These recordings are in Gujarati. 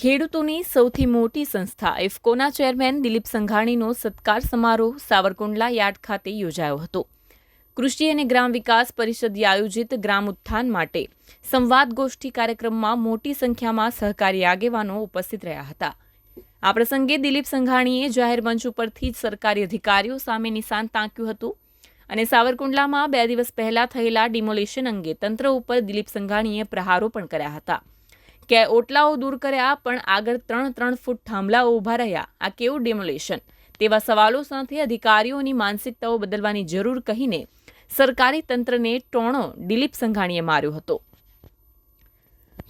ખેડૂતોની સૌથી મોટી સંસ્થા ઇફકોના ચેરમેન દિલીપ સંઘાણીનો સત્કાર સમારોહ સાવરકુંડલા યાર્ડ ખાતે યોજાયો હતો. કૃષિ અને ગ્રામ વિકાસ પરિષદ આયોજિત ગ્રામ ઉત્થાન માટે સંવાદ ગોષ્ઠી કાર્યક્રમમાં મોટી સંખ્યામાં સહકારી આગેવાનો ઉપસ્થિત રહ્યા હતા. આ પ્રસંગે દિલીપ સંઘાણીએ જાહેર મંચ ઉપરથી જ સરકારી અધિકારીઓ સામે નિશાન તાંક્યું હતું. અને સાવરકુંડલામાં બે દિવસ પહેલા થયેલા ડિમોલિશન અંગે તંત્ર ઉપર દિલીપ સંઘાણીએ પ્રહારો પણ કર્યા હતા. કે ઓટલાઓ દૂર કર્યા, પણ આગળ ત્રણ ત્રણ ફૂટ થાંભલાઓ ઊભા રહ્યા, આ કેવું ડિમોલેશન? તેવા સવાલો સાથે અધિકારીઓની માનસિકતાઓ બદલવાની જરૂર કહીને સરકારી તંત્રને ટોણો દિલીપ સંઘાણીએ માર્યો હતો.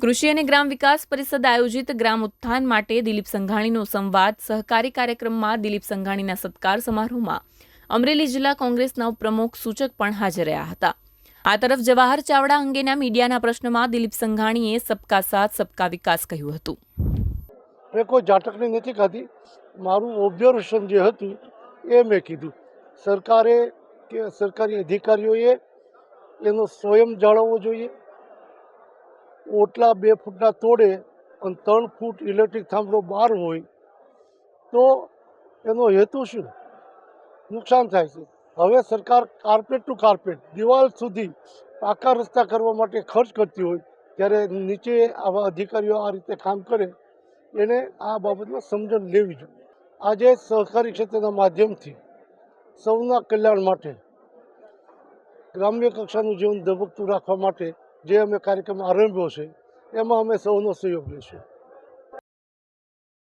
કૃષિ અને ગ્રામ વિકાસ પરિષદ આયોજિત ગ્રામ ઉત્થાન માટે દિલીપ સંઘાણીનો સંવાદ સહકારી કાર્યક્રમમાં દિલીપ સંઘાણીના સત્કાર સમારોહમાં અમરેલી જિલ્લા કોંગ્રેસના પ્રમુખ સૂચક પણ હાજર રહ્યા હતા. આ તરફ જવાહર ચાવડા અંગેના મીડિયાના પ્રશ્નમાં દિલીપ સંઘાણીએ સબકા સાથ, સબકા વિકાસ કહ્યું હતું. મેં કોઈ જાટકની નથી ખાધી. મારું ઓબ્ઝર્વેશન જે હતું, એ મેં કીધું. સરકારે કે સરકારી અધિકારીઓએ એનો સ્વયં જાળવવો જોઈએ. ઓટલા બે ફૂટના તોડે અને ત્રણ ફૂટ ઇલેક્ટ્રિક થાંભલો બહાર હોય તો એનો હેતુ શું? નુકસાન થાય છે. હવે સરકાર કાર્પેટ ટુ કાર્પેટ દિવાલ સુધી પાકા રસ્તા કરવા માટે ખર્ચ કરતી હોય, ત્યારે નીચે આવા અધિકારીઓ આ રીતે કામ કરે, એને આ બાબતમાં સમજણ લેવી જોઈએ. આજે સહકારી ક્ષેત્રના માધ્યમથી સૌના કલ્યાણ માટે, ગ્રામ્ય કક્ષાનું જીવન ધબકતું રાખવા માટે જે અમે કાર્યક્રમ આરંભ્યો છે, એમાં અમે સૌનો સહયોગ લઈશું.